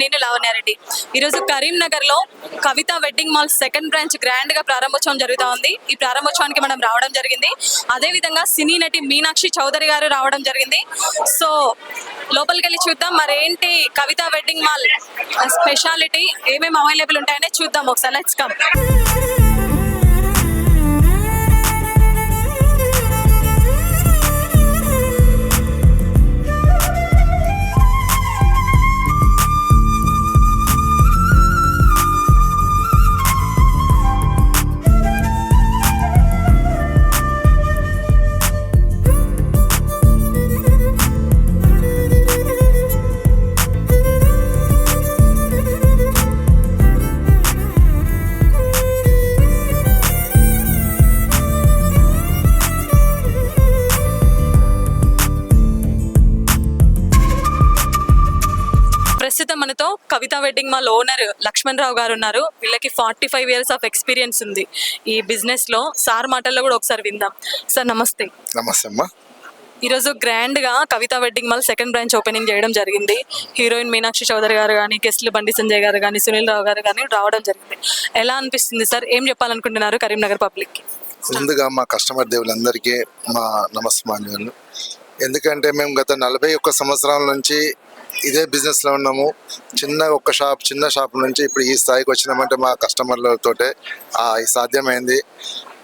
నేను లావణ్యారెడ్డి. ఈరోజు కరీంనగర్లో Kavitha wedding mall second branch గ్రాండ్గా ప్రారంభోత్సవం జరుగుతూ ఉంది. ఈ ప్రారంభోత్సవానికి మనం రావడం జరిగింది. అదే విధంగా సినీ నటి మీనాక్షి చౌదరి గారు రావడం జరిగింది. సో లోపలికి వెళ్ళి చూద్దాం. మరేంటి కవిత వెడ్డింగ్ మాల్ స్పెషాలిటీ? ఏమేమి అవైలబుల్ ఉంటాయనే చూద్దాం ఒకసారి. లెట్స్ కమ్ మనతో Kavitha wedding mall owner Laxman Rao గారు ఉన్నారు. వీళ్ళకి forty five years of experience ఉంది. ఈ బిజినెస్లో సార్ మాటల్లో కూడా ఒకసారి విందాం. సార్ నమస్తే. నమస్తే అమ్మా. ఈరోజు గ్రాండ్గా Kavitha wedding mall second branch opening చేయడం జరిగింది. హీరోయిన్ మీనాక్షి చౌదరి గారు కానీ గెస్ట్లు బండి సంజయ్ గారు కానీ సునీల్ రావు గారు కానీ రావడం జరిగింది. ఎలా అనిపిస్తుంది సార్? ఏం చెప్పాలనుకుంటున్నారు కరీంనగర్ పబ్లిక్కి? ముందుగా మా కస్టమర్ దేవులందరికీ మా నమస్మాన్యాలు ఎందుకంటే మేము గత నలభై ఒక్క సంవత్సరాల నుంచి ఇదే బిజినెస్లో ఉన్నాము. చిన్న ఒక్క షాప్ చిన్న షాప్ నుంచి ఇప్పుడు ఈ స్థాయికి వచ్చినామంటే మా కస్టమర్లతోటే సాధ్యమైంది.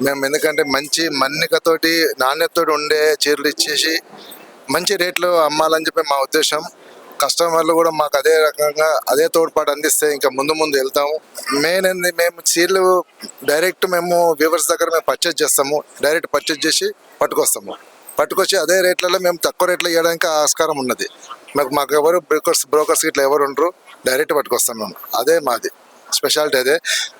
మేము ఎందుకంటే మంచి మన్నికతోటి నాణ్యతతోటి ఉండే చీరలు ఇచ్చేసి మంచి రేట్లు అమ్మాలని చెప్పి మా ఉద్దేశం. కస్టమర్లు కూడా మాకు అదే రకంగా అదే తోడ్పాటు అందిస్తే ఇంకా ముందు ముందు వెళ్తాము. మెయిన్ ఏంది మేము చీరలు డైరెక్ట్ మేము వ్యూవర్స్ దగ్గర మేము పర్చేజ్ చేస్తాము. డైరెక్ట్ పర్చేజ్ చేసి పట్టుకొస్తాము. పట్టుకొచ్చి అదే రేట్లలో మేము తక్కువ రేట్లో ఇవ్వడానికి ఆస్కారం ఉన్నది. మాకు మాకు ఎవరు బ్రోకర్స్ బ్రోకర్స్ ఇట్లా ఎవరు ఉండరు డైరెక్ట్ పట్టుకొస్తాం మేము. అదే మాది. స్పెషాలిటీ అదే.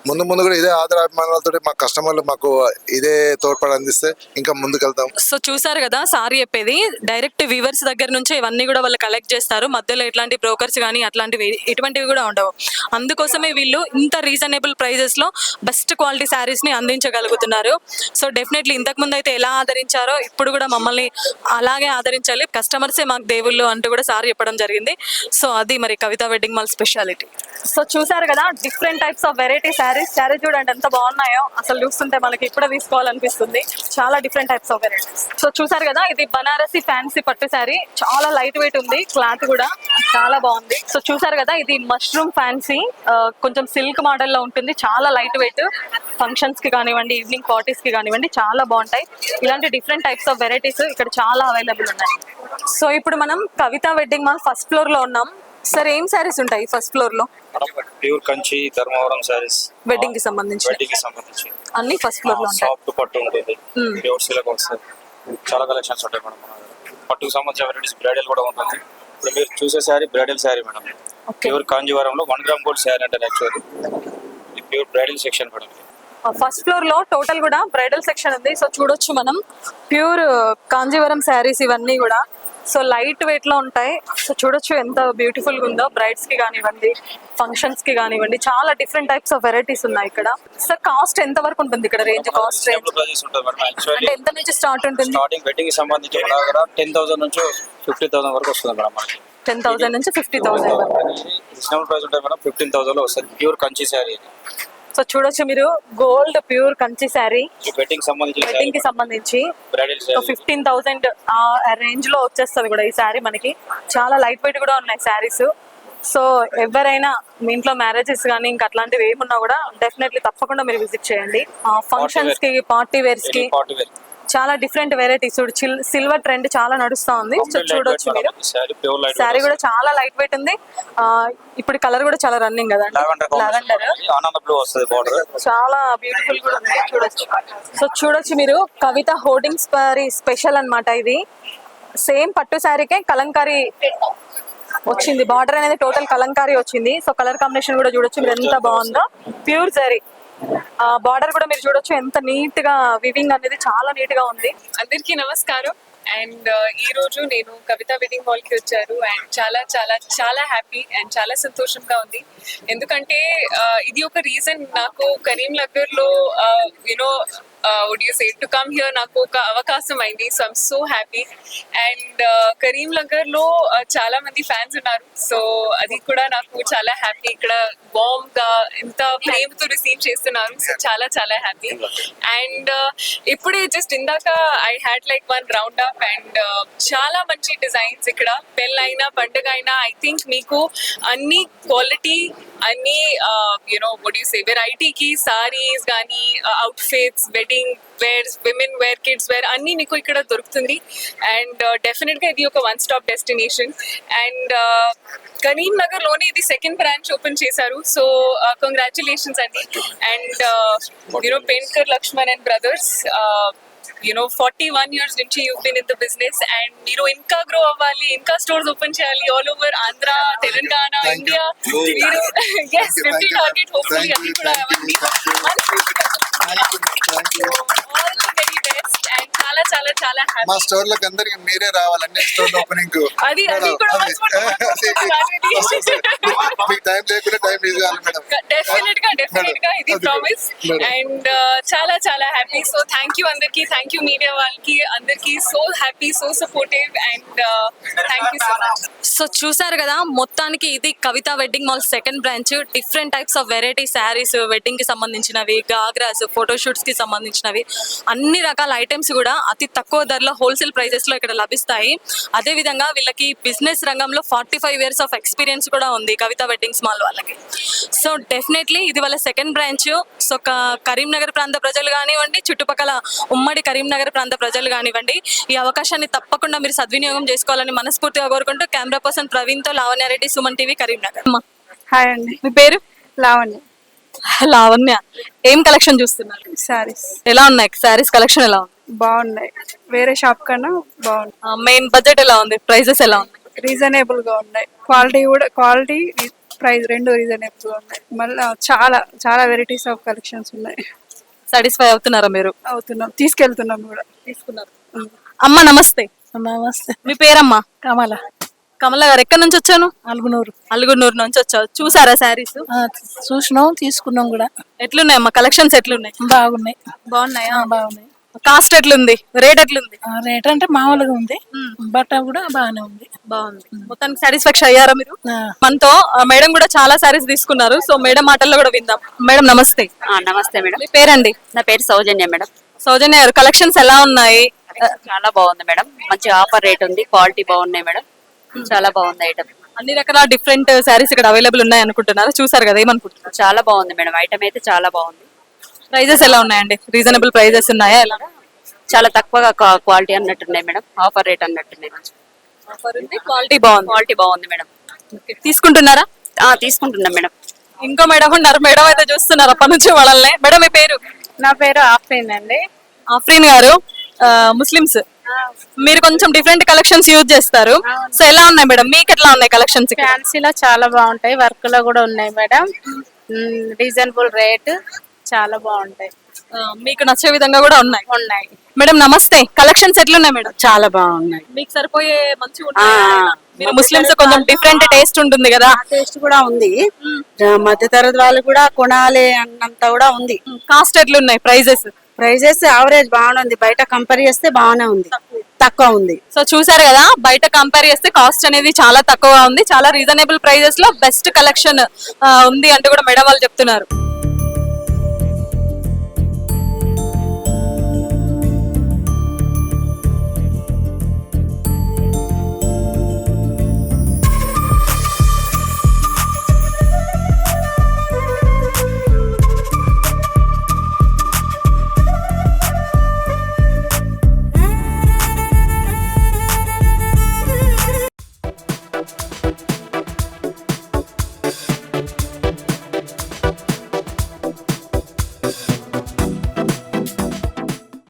ముందు ముందు కూడా ఇదే ఆదర అభిమానాలతో మా కస్టమర్లు మాకు ఇదే తోడ్పాటు అందిస్తే ఇంకా ముందుకెళ్తాం. సో చూసారు కదా సార్ చెప్పేది. డైరెక్ట్ వ్యూవర్స్ దగ్గర నుంచి ఇవన్నీ కూడా వాళ్ళు కలెక్ట్ చేస్తారు. మధ్యలో ఎట్లాంటి బ్రోకర్స్ కానీ అట్లాంటివి ఎటువంటివి కూడా ఉండవు. అందుకోసమే వీళ్ళు ఇంత రీజనబుల్ ప్రైజెస్లో బెస్ట్ క్వాలిటీ శారీస్ని అందించగలుగుతున్నారు. సో డెఫినెట్లీ ఇంతకు ముందు అయితే ఎలా ఆదరించారో ఇప్పుడు కూడా మమ్మల్ని అలాగే ఆదరించాలి. కస్టమర్సే మాకు దేవుళ్ళు అంటూ కూడా సార్ చెప్పడం జరిగింది. సో అది మరి Kavitha wedding mall speciality so చూసారు కదా different types of variety saris sari చూడండి ఎంత బాగున్నాయో. అసలు చూస్తుంటే మనకి ఇప్పుడే తీసుకోవాలనిపిస్తుంది. చాలా different types of varieties so చూసారు కదా ఇది బనారసి ఫ్యాన్సీ పట్టు శారీ చాలా లైట్ వెయిట్ ఉంది. క్లాత్ కూడా చాలా బాగుంది. సో చూసారు కదా ఇది మష్రూమ్ ఫ్యాన్సీ కొంచెం సిల్క్ మోడల్లో ఉంటుంది. చాలా లైట్ వెయిట్ ఫంక్షన్స్కి కానివ్వండి ఈవినింగ్ పార్టీస్కి కానివ్వండి చాలా బాగుంటాయి. ఇలాంటి డిఫరెంట్ టైప్స్ ఆఫ్ వెరైటీస్ ఇక్కడ చాలా అవైలబుల్ ఉన్నాయి. సో ఇప్పుడు మనం కవిత వెడ్డింగ్ మాల్ ఫస్ట్ ఫ్లోర్లో ఉన్నాం. సార్ ఏం శారీస్ ఉంటాయి ఫస్ట్ ఫ్లోర్లో? ప్యూర్ కంచి ధర్మవరం శారీస్ వెడ్డింగ్కి సంబంధించి వెడ్డింగ్కి సంబంధించి అన్ని ఫస్ట్ ఫ్లోర్లో ఉంటాయి. సాఫ్ట్ పట్టు ఉంటుంది. ప్యూర్ సిల్క్ వస్తుంది? చాలా కలెక్షన్స్ ఉంటాయి మేడం. పట్టుకు సంబంధించిన వెరైటీస్ బ్రైడల్ కూడా ఉంటుంది. ఇప్పుడు మీరు చూసే sari bridal sari madam. Pure కాంజీవరంలో one gram gold sari అంటారు actually pure bridal section madam first ఫ్లోర్లో టోటల్ కూడా బ్రైడల్ సెక్షన్ ఉంది. సో చూడొచ్చు మనం. ప్యూర్ కాంజీవరం శారీస్ ఇవన్నీ కూడా. సో లైట్ వెయిట్లో ఉంటాయి. సో చూడొచ్చు ఎంత బ్యూటిఫుల్గా ఉందో. బ్రైడ్స్కి కానివ్వండి ఫంక్షన్స్కి కానివ్వండి చాలా డిఫరెంట్ టైప్స్ ఆఫ్ వెరైటీస్ ఉన్నాయి ఇక్కడ. సార్ కాస్ట్ ఎంత వరకు ఉంటుంది ఇక్కడ రేంజ్ కాస్ట్ రేంజ్ అంటే ఎంత నుంచి స్టార్ట్ ఉంటుంది? స్టార్టింగ్ వెడ్డింగ్కి సంబంధించి మన దగ్గర టెన్ థౌసండ్ నుంచి ఫిఫ్టీ థౌసండ్ వరకు వస్తుంది మేడం మనకి. టెన్ థౌసండ్ నుంచి ఫిఫ్టీ థౌసండ్ రీజనబుల్ ప్రైస్ ఉంటుంది మేడం ఫిఫ్టీన్ థౌసండ్లో వస్తుంది. ప్యూర్ కంచి శారీ సో చూడొచ్చు మీరు. గోల్డ్ ప్యూర్ కంచి శారీ వెడ్డింగ్కి సంబంధించి. ఫిఫ్టీన్ థౌసండ్ ఆ రేంజ్లో వచ్చేస్తుంది కూడా ఈ శారీ మనకి. చాలా లైట్ వెయిట్ కూడా ఉన్నాయి శారీస్ సో ఎవరైనా మీ ఇంట్లో మ్యారేజెస్ కానీ ఇంకా అట్లాంటివి ఏమున్నా కూడా డెఫినెట్లీ తప్పకుండా మీరు విజిట్ చేయండి. ఫంక్షన్స్కి పార్టీ వేర్స్కి చాలా డిఫరెంట్ వెరైటీస్ సిల్వర్ ట్రెండ్ చాలా నడుస్తా ఉంది. సో చూడొచ్చు మీరు. శారీ శారీ కూడా చాలా లైట్ వెయిట్ ఉంది ఇప్పుడు కలర్ కూడా చాలా రన్నింగ్ కదా లావెండర్ లావెండర్ ఆనంద బ్లూ వస్తుంది బార్డర్ చాలా బ్యూటిఫుల్ కూడా ఉంది. చూడొచ్చు. సో చూడొచ్చు మీరు. కవిత హోర్డింగ్స్ పరి స్పెషల్ అన్నమాట ఇది. సేమ్ పట్టు శారీకే కలంకారీ వచ్చింది. బార్డర్ అనేది టోటల్ కలంకారీ వచ్చింది. సో కలర్ కాంబినేషన్ కూడా చూడొచ్చు. మీరు ఎంత బాగుందో. ప్యూర్ జరీ బార్డర్ కూడా మీరు చూడొచ్చు. ఎంత నీట్గా వివింగ్ అనేది చాలా నీట్గా ఉంది. అందరికీ నమస్కారం. అండ్ ఈ రోజు నేను కవిత వెడ్డింగ్ హాల్కి వచ్చారు. అండ్ చాలా చాలా చాలా హ్యాపీ అండ్ చాలా సంతోషంగా ఉంది. ఎందుకంటే ఇది ఒక రీజన్ నాకు కరీంనగర్లో you know would you say to come here నాకు ఒక అవకాశం అయింది. So I'm so happy and Karim నగర్లో చాలా మంది ఫ్యాన్స్ ఉన్నారు. సో అది కూడా నాకు చాలా హ్యాపీ ఇక్కడ బామ్గా ఇంత ప్రేమతో రిసీవ్ చేస్తున్నారు. సో చాలా చాలా హ్యాపీ అండ్ uh, ఇప్పుడే జస్ట్ ఇందాక I had like one round up and చాలా మంచి డిజైన్స్ ఇక్కడ. పెళ్ళైనా పండుగ అయినా ఐ థింక్ మీకు అన్ని క్వాలిటీ అన్ని you know what you say వెరైటీకి saris కానీ outfits wedding wears women wear kids wear అన్ని మీకు ఇక్కడ దొరుకుతుంది. అండ్ డెఫినెట్గా ఇది ఒక వన్ స్టాప్ డెస్టినేషన్ అండ్ కరీం నగర్లోనే ఇది సెకండ్ బ్రాంచ్ ఓపెన్ చేశారు. సో కంగ్రాచులేషన్స్ అండి and you know painter Laxman and brothers you know forty one years నుంచి you been in the business and మీరు ఇంకా గ్రో అవ్వాలి ఇంకా స్టోర్స్ ఓపెన్ చేయాలి all over Andhra Telangana Thank you. India Thank you. మీరు yes Thank you, fifty thank you. Target hopefully Thank అది you, కూడా thank you, అవ్వండి I think. చాలా చాలా చాలా మా హ్యాపీ స్టోర్లకు అందరికి మీరే రావాలి అన్ని స్టోర్ ఓపెనింగ్ అది అది కూడా మీకు టైం లేకుండా టైం ఇది కావాలి మేడం. డెఫినెట్గా డెఫినెట్గా ఇది ప్రామిస్. అండ్ చాలా చాలా హ్యాపీ సో థ్యాంక్ యూ అందరికి థ్యాంక్ యూ మీడియా వాళ్ళకి అందరికి so happy so supportive and thank you so much so చూసారు కదా మొత్తానికి ఇది Kavitha wedding mall second branch different types of variety saris వెడ్డింగ్కి సంబంధించినవి గాగ్రాస్ ఫోటోషూట్స్కి సంబంధించినవి. అన్ని రకాల ఐటమ్స్ కూడా అతి తక్కువ ధరలో హోల్సేల్ ప్రైజెస్లో ఇక్కడ లభిస్తాయి. అదే విధంగా వీళ్ళకి బిజినెస్ రంగంలో forty five years of experience కూడా ఉంది కవిత వెడ్డింగ్స్ మాల్ వాళ్ళకి. సో డెఫినెట్లీ ఇది వాళ్ళ సెకండ్ బ్రాంచ్. సో కరీంనగర్ ప్రాంత ప్రజలు కానివ్వండి చుట్టుపక్కల ఉమ్మడి కరీంనగర్ ప్రాంత ప్రజలు కానివ్వండి ఈ అవకాశాన్ని తప్పకుండా మీరు సద్వినియోగం చేసుకోవాలని మనస్ఫూర్తిగా కోరుకుంటూ కెమెరా పర్సన్ ప్రవీణ్తో లావణ్యారెడ్డి సుమన్ టీవీ కరీంనగర్. హాయ్ అండి. మీ పేరు? లావణ్య. లావణ్య ఏం కలెక్షన్ చూస్తున్నారు? సారీస్ ఎలా ఉన్నాయి? శారీస్ కలెక్షన్ ఎలా ఉంది? బాగున్నాయి. వేరే షాప్ కన్నా బాగున్నాయి. మెయిన్ బడ్జెట్ ఎలా ఉంది? ప్రైజెస్ ఎలా ఉన్నాయి? రీజనబుల్గా ఉన్నాయి. క్వాలిటీ కూడా క్వాలిటీ ప్రైస్ రెండు రీజనబుల్గా ఉన్నాయి. మళ్ళీ చాలా చాలా వెరైటీస్ ఆఫ్ కలెక్షన్స్ ఉన్నాయి. సాటిస్ఫై అవుతున్నారా మీరు? అవుతున్నాం. తీసుకెళ్తున్నాం కూడా. తీసుకున్నారు. అమ్మ నమస్తే. నమస్తే. మీ పేరమ్మా? కమల. కమల గారు ఎక్కడి నుంచి వచ్చాను? అలుగునూరు అలుగునూరు నుంచి వచ్చావు. చూసారా శారీస్? చూసినాం తీసుకున్నాం కూడా. ఎట్లున్నాయమ్మా కలెక్షన్స్ ఎట్లున్నాయి? బాగున్నాయి. బాగున్నాయా? బాగున్నాయి. కాస్ట్ ఎట్లుంది? రేట్ ఎట్లుంది? ఆ, రేట్ అంటే మామూలుగా ఉంది. బట్ట కూడా బాగానే ఉంది. బాగుంది. మొత్తానికి సాటిస్ఫాక్షన్ అయ్యారా మీరు? మనతో మేడం కూడా చాలా సారీస్ తీసుకున్నారు. సో మేడం మాటల్లో కూడా విందాం. మేడం నమస్తే. ఆ, నమస్తే మేడం. మీ పేరండి? నా పేరు సౌజన్య మేడం. సౌజన్య గారు కలెక్షన్స్ ఎలా ఉన్నాయి? చాలా బాగుంది మేడం. మంచి ఆఫర్ రేట్ ఉంది. క్వాలిటీ బాగున్నాయి మేడం. చాలా బాగుంది ఐటమ్ అన్ని రకాల డిఫరెంట్ శారీస్ ఇక్కడ అవైలబుల్ ఉన్నాయి అనుకుంటున్నారు? చూసారు కదా ఏమనుకుంటున్నారు? చాలా బాగుంది మేడం ఐటమ్ అయితే చాలా బాగుంది. ప్రైజెస్ ఎలా ఉన్నాయండి? రీజనబుల్ ప్రైజెస్ ఉన్నాయా ఎలా? చాలా తక్కువగా క్వాలిటీ అన్నట్టున్నాయి మేడం ఆఫర్ రేట్ అన్నట్టున్నాయి. క్వాలిటీ బాగుంది. క్వాలిటీ బాగుంది మేడం. తీసుకుంటున్నారా? ఆ, తీసుకుంటున్నాం మేడం. ఇంకో మేడం ఉన్నారు మేడం అయితే చూస్తున్నారు అప్పటి నుంచి వాళ్ళని మేడం మీ పేరు? నా పేరు ఆఫ్రీన్ అండి. ఆఫ్రీన్ గారు ముస్లిమ్స్. మీరు కొంచెం డిఫరెంట్ కలెక్షన్స్ యూజ్ చేస్తారు. సో ఎలా ఉన్నాయి మేడం? మీకు ఎట్లా ఉన్నాయి కలెక్షన్స్ ఫ్యాన్సీలో చాలా బాగుంటాయి. వర్క్లో కూడా ఉన్నాయి మేడం. రీజనబుల్ రేట్ చాలా బాగుంటాయి. మీకు నచ్చే విధంగా కూడా ఉన్నాయి. ఉన్నాయి. మేడం నమస్తే. కలెక్షన్స్ ఎట్లున్నాయి మేడం? చాలా బాగున్నాయి. మీకు సరిపోయే మంచిగా ఉన్నాయా? మీరు ముస్లిమ్స్ కొంచెం డిఫరెంట్ టేస్ట్ ఉంటుంది కదా. టేస్ట్ కూడా ఉంది. మధ్య తరగతి వాళ్ళు కూడా కొనాలి అన్నంత కూడా ఉంది. కాస్ట్ ఎట్లున్నాయి? ప్రైజెస్ ప్రైజెస్ యావరేజ్ బాగానే ఉంది. బయట కంపేర్ చేస్తే బాగానే ఉంది. తక్కువ ఉంది. సో చూసారు కదా బయట కంపేర్ చేస్తే కాస్ట్ అనేది చాలా తక్కువ ఉంది. చాలా రీజనబుల్ ప్రైజెస్లో బెస్ట్ కలెక్షన్ ఉంది అంటూ కూడా మేడం వాళ్ళు చెప్తున్నారు.